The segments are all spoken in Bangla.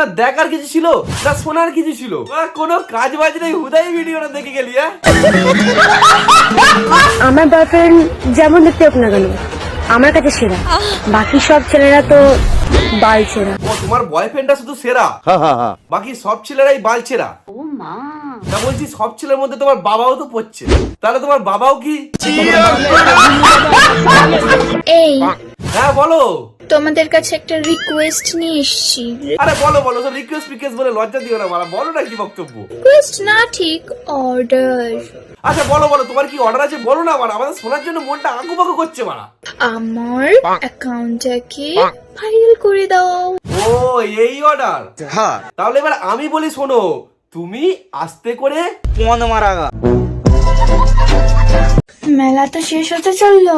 না দেখার কিছু ছিল, না শোনার কিছু ছিল। কোনো কাজ বাজ নেই, হুদাই ভিডিওটা দেখে গেলি হ্যাঁ? আমার বয়ফ্রেন্ড যেমন দেখতে হোক না কেন, আমার কাছে সেরা। বাকি সব ছেলেরা তো বাল ছেঁড়া ও তোমার বয়ফ্রেন্ডটা শুধু সেরা? বাকি সব ছেলেরাই বালছেরা। তা বলছি সব ছেলের মধ্যে তোমার বাবাও তো পড়ছে। তাহলে তোমার বাবাও কি? এই হ্যাঁ বলো। তোমাদের কাছে একটা রিকোয়েস্ট নিয়ে এসেছি। আরে বলো বলো সব রিকোয়েস্ট ফিকোয়েস্ট বলে লজ্জা দিও না মারা বলো না কি বক্তব্য। রিকোয়েস্ট না ঠিক অর্ডার আচ্ছা বলো বলো তোমার কি অর্ডার আছে? বলো না মারা আমাদের শোনার জন্য মনটা আঁকু পাকু করছে মারা আমার অ্যাকাউন্টটাকে ফাইল করে দাও। ও এই অর্ডার হ্যাঁ। তাহলে এবার আমি বলি শোনো তুমি আস্তে করে মেলা তো শেষ হতে চলল।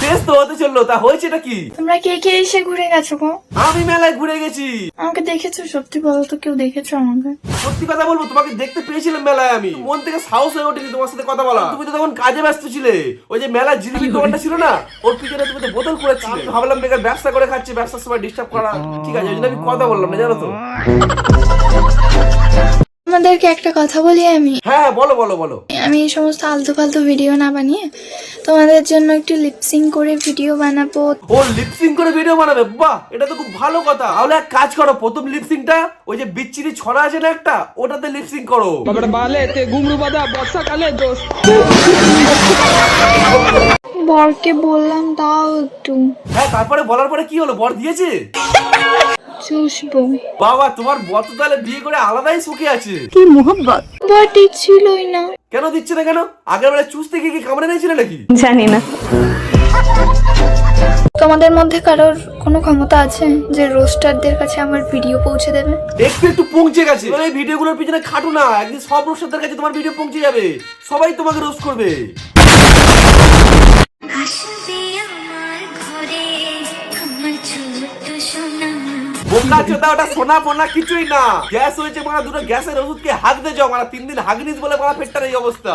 শেষ তো হতে চলল তা হয়েছে এটা কি? তোমরা কে কে এসে ঘুরে গেছো গো? আমি মেলায় ঘুরে গেছি। আমাকে দেখেছ? সত্যি বলো তো কেউ দেখেছ আমাকে? সত্যি কথা বলব তোমাকে দেখতে পেয়েছিলাম মেলায় আমি। মন থেকে সাহস হয়ে ওঠেনি তোমার সাথে কথা বলা তুমি তো তখন কাজে ব্যস্ত ছিলে। ওই যে মেলা জিলিপি দোকানটা ছিল না ওর পিছনে তুমি তো বোতল করেছিলে ভাবলাম বেকার ব্যবসা করে খাচ্ছি ব্যবসার সময় ডিস্টার্ব করা ঠিক আছে ওই জন্য আমি কথা বললাম না জানো তো? তোমাদেরকে একটা কথা বলি আমি? হ্যাঁ বলো বলো বলো। আমি এই সমস্ত আলতু ফালতু ভিডিও না বানিয়ে তোমাদের জন্য একটু লিপসিং করে ভিডিও বানাবো। ও লিপসিং করে ভিডিও বানাবে? বাহ এটা তো খুব ভালো কথা। তাহলে এক কাজ করো প্রথম লিপসিংটা ওই যে বিচ্ছিরি ছড়া আছে না একটা ওটাতে লিপসিং করো। বাবার বালে তে ঘুমরু বাদা বর্ষাকালে দোস্ত বরকে বললাম দাও একটু। হ্যাঁ তারপরে বলার পরে কি হলো? বর দিয়েছে? চুষবো। বাবা তোমার বর তো তাহলে বিয়ে করে আলাদাই সুখে আছে। বাট ছিলই না। কেন দিচ্ছে না কেন? আগের বেলা চুষতে গিয়ে কি কামড়ে নিয়েছিলে নাকি? জানি না। তোমাদের মধ্যে কারোর কোনো ক্ষমতা আছে যে রোস্টারদের কাছে আমার ভিডিও পৌঁছে দেবে? একটু একটু পৌঁছে গেছে। এবার এই ভিডিওগুলোর পিছনে খাটু না একদিন সব রোস্টারদের কাছে তোমার ভিডিও পৌঁছে যাবে। সবাই তোমাকে রোস্ট করবে। বোকা চোদা ওটা সোনা ফোনা কিছুই না। গ্যাস হয়েছে মারা দুটো গ্যাসের ওষুধকে হাগ দে যাও মারা তিন দিন হাগনিস বলে মারা পেটটার এই অবস্থা।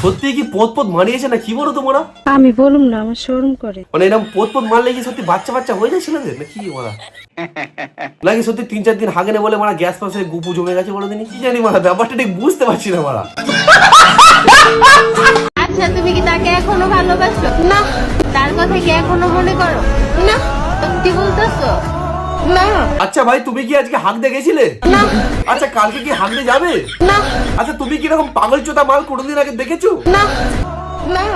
সত্যি কি পোত পোত মারিয়েছে না? কি বলো তোমরা আমি বলুম না আমার শোরুম করে। মানে এরকম পোত পোত মারলে কি সত্যি বাচ্চা বাচ্চা হয়ে যায় ছেলেদের? না কি মারা? নাকি সত্যি তিন চার দিন হাগেনে বলে মারা গ্যাস পাশে গুপু জমে গেছে বলে দিনই কি জানি মারা ব্যাপারটা ঠিক বুঝতে পারছি না মারা। আচ্ছা তুমি কি তাকে এখনও ভালোবাসো? না। তার কথা কি এখনও মনে করো? না। সত্যি বলতেছো? না। আচ্ছা ভাই তুমি কি আজকে হাঁকতে গেছিলে না। আচ্ছা কালকে কি হাঁকতে যাবে? না। আচ্ছা তুমি কি পাগল চোদা মাল কোনোদিন আগে দেখেছ? না। না।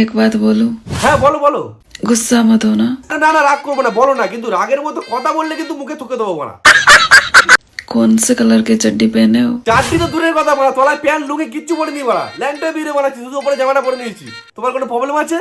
এক বাত বলো। হ্যাঁ বলো বলো। গুসা মতো না। না না রাগ করব না বলো না কিন্তু রাগের মতো কথা বললে কিন্তু মুখে থুকে দেবো মারা। কোন সে কালার কে চাড্ডি পেনে হো চারটি তো দূরের কথা মারা তলায় প্যান্ট লুকে কিচ্ছু পরে নি মারা। ল্যাংটা বিরে বানাচ্ছি শুধু উপরে জামাটা পরে নিয়েছি। তোমার কোনো প্রবলেম আছে?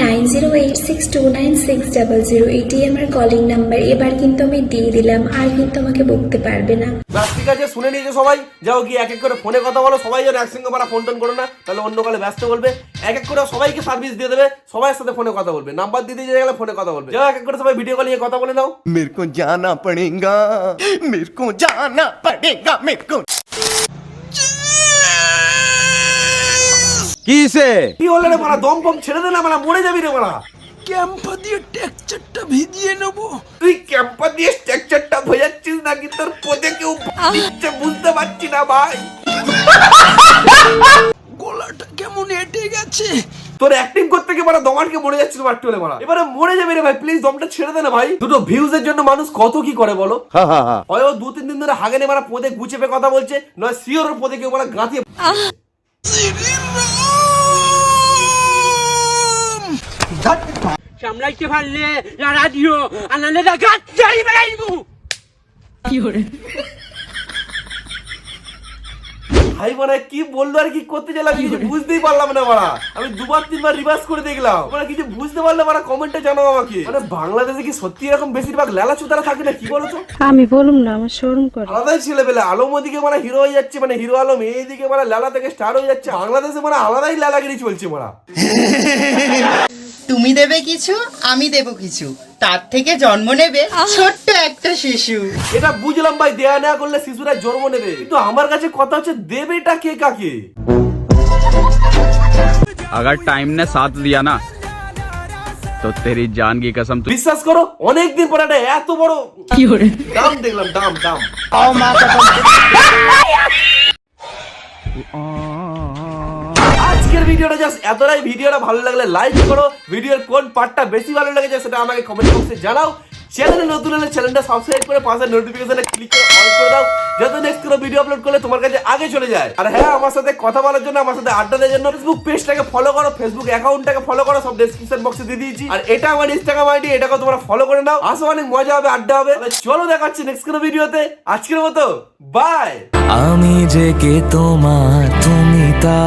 nine zero eight six two nine six double zero এটি আমার কলিং নাম্বার এবার কিন্তু আমি দিয়ে দিলাম আর কিন্তু আমাকে বকতে পারবে না ব্যাস ঠিক আছে শুনে নিয়েছো সবাই যাও গিয়ে এক এক করে ফোনে কথা বলো সবাই যেন একসঙ্গে মারা ফোন টোন করো না তাহলে অন্য কালে ব্যস্ত বলবে এক এক করে সবাইকে সার্ভিস দিয়ে দেবে সবার সাথে ফোনে কথা বলবে নাম্বার দিয়ে দিয়ে গেলে ফোনে কথা বলবে যাও এক এক করে সবাই ভিডিও কল নিয়ে কথা বলে নাও मेरे को जाना पड़ेगा मेरे को जाना पड़ेगा मेरे को কিসে? কি হলো রে মারা? দম ফম ছেড়ে দে না মারা মরে যাবি রে মারা। ক্যাম্পা দিয়ে টেক্সচারটা ভিজিয়ে নেব। তুই ক্যাম্পার দিয়ে স্ট্রাকচারটা বোঝাচ্ছিস নাকি? তোর পদে কেউ দিচ্ছে বুঝতে পারছি না ভাই। গলাটা কেমন এটে গেছে? তোর অ্যাক্টিং করতে গিয়ে মারা দমানকে মরে যাচ্ছিল মারতে হলে মারা। এবারে মরে যাবে রে ভাই প্লিজ দমটা ছেড়ে দে না ভাই। দুটো ভিউজ এর জন্য মানুষ কত কি করে বলো? হয় ও দু তিন দিন ধরে হাগেনে মারা পদে গুচেপে কথা বলছে নয় সিওর ওর পদে কেউ মারা গাঁথিয়ে সামলাইতে পারলে রাডিও আনালে গাছ চাই বেড়াইবো। ভাই মানে কি বলল আর কি করতে কিছু বুঝতেই পারলাম না মারা। আমি দুবার তিনবার রিভার্স করে দেখলাম। মানে কিছু বুঝতে পারলে মারা কমেন্টে জানাও আমাকে। মানে বাংলাদেশে কি সত্যি এরকম বেশিরভাগ লেলা চুতারা থাকে না? কি বলতো? আমি বলুম না আমার শোরুম করে। আলাদাই ছেলে পেলে আলম ওদিকে মানে হিরো হয়ে যাচ্ছে মানে হিরো আলম এইদিকে মানে লালা থেকে স্টার হয়ে যাচ্ছে। বাংলাদেশে মানে আলাদাই লালাগিরি চলছে মারা। তুমি দেবে কিছু আমি দেব কিছু তার থেকে জন্ম নেবে ছোট্ট একটা শিশু এটা বুঝলাম ভাই দেয়া নেয়া করলে শিশুরা জন্ম নেবে কিন্তু আমার কাছে কথা হচ্ছে দেবেটা কে কাকে अगर टाइम ने साथ दिया ना तो तेरी जान की कसम বিশ্বাস করো অনেকদিন পরে একটা এত বড় দাম দেখলাম দাম দাম জাস্ট এতটাই ভিডিওটা ভালো লাগলে লাইক করো। ভিডিওর কোন পার্টটা বেশি ভালো লেগেছে সেটা আমাকে কমেন্ট বক্সে জানাও। চ্যানেলে নতুন হলে চ্যানেলটা সাবস্ক্রাইব করে পাশে নোটিফিকেশনে ক্লিক করে অন করে দাও। যাতে নেক্সট কোনো ভিডিও আপলোড করলে তোমার কাছে আগে চলে যায়। আর হ্যাঁ আমার সাথে কথা বলার জন্য, আমার সাথে আড্ডা দেওয়ার জন্য ফেসবুক পেজটাকে ফলো করো ফেসবুক অ্যাকাউন্টটাকে ফলো করো, সব ডেসক্রিপশন বক্সে দিয়ে দিয়েছি। আর এটা আমার ইনস্টাগ্রাম আইডি এটাকে তোমরা ফলো করে নাও। আসো, অনেক মজা হবে, আড্ডা হবে। চলো দেখাচ্ছি নেক্সট কোনো ভিডিওতে আজকের মতো বাই আমি যে কে তোমার, তুমি তা।